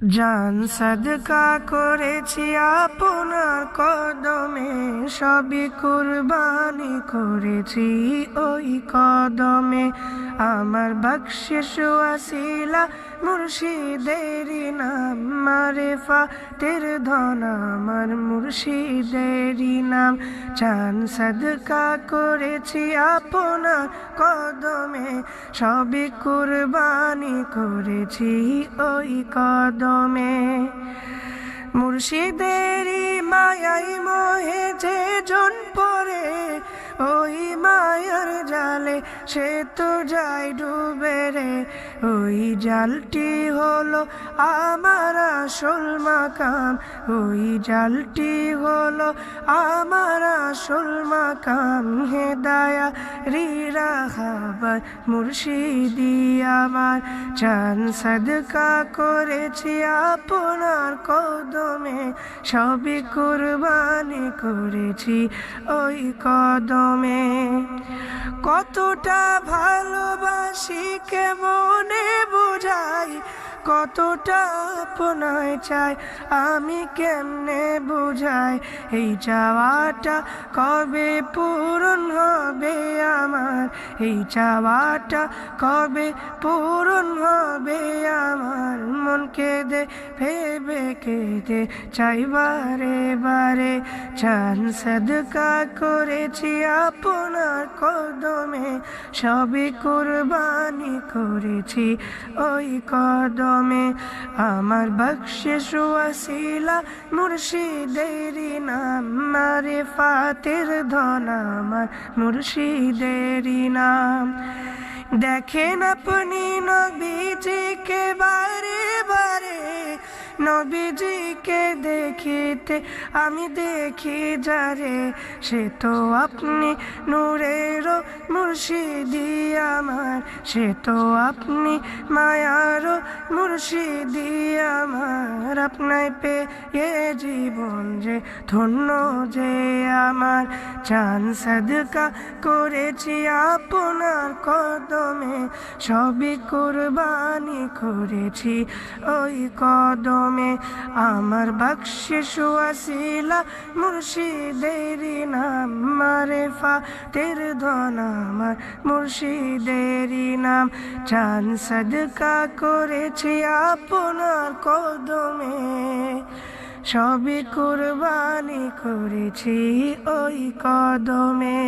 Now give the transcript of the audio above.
জান সদকা করেছি আপনার কদমে, সবই কুরবানি করেছি ওই কদমে। আমার বকশিস ওয়াসিলা মুর্শিদেরই নাম মারে ফাতের ধন আমার মুর্শিদেরই নাম। চান সদকা করেছি আপনার কদমে, সবই কুরবানি করেছি ওই কদমে। মুর্শিদেরই মায়াই মোহে যে জন পরে ওই মায়ার জালে সে তো যায় ডুবে রে। ওই জালটি হলো আমার আসল মাকাম। ওই জালটি হলো আমার আসল মাকাম। হে দায়া রিরা খাবার মুর্শিদি আমার। চান সদকা করেছি আপনার কদমে। সবই কুরবানি করেছি ওই কদমে। কতটা ভালোবাসি কেমনে কতটা আপনায় চাই, আমি কেমনে বুঝাই? এই চাওয়াটা কবে পূরণ হবে আমার? এই চাওয়াটা কবে পূরণ হবে আমার? মন কেঁদে, ভেবে কেঁদে চাই বারে বারে চান সদকা করেছি আপনার কদমে। সবই কুরবানি করেছি, ওই কদমে আমার বকশিস ওয়াসিলা মুর্শিদেরি নাম মারে ফাতের ধন আমার মুর্শিদেরি নাম। দেখেন আপনি নবীজিকে বারে বারে নবীজিকে দেখিতে আমি দেখি যারে সে তো আপনি নূরের মুর্শিদি আমার, সে তো আপনি মায়ার মুর্শিদি আমার। আপনায় পেয়ে জীবন যে ধন্য যে আমার। চান সদকা করেছি আপনার কদমে, সবই কুরবানি করেছি ওই কদমে। আমার বকশিস ওয়াসিলা মুর্শিদেরই নাম মারে ফাতের ধন আমার মুর্শিদেরই নাম। চান সদকা করেছি আপনার কদমে সবই কুরবানি করেছি ওই কদমে।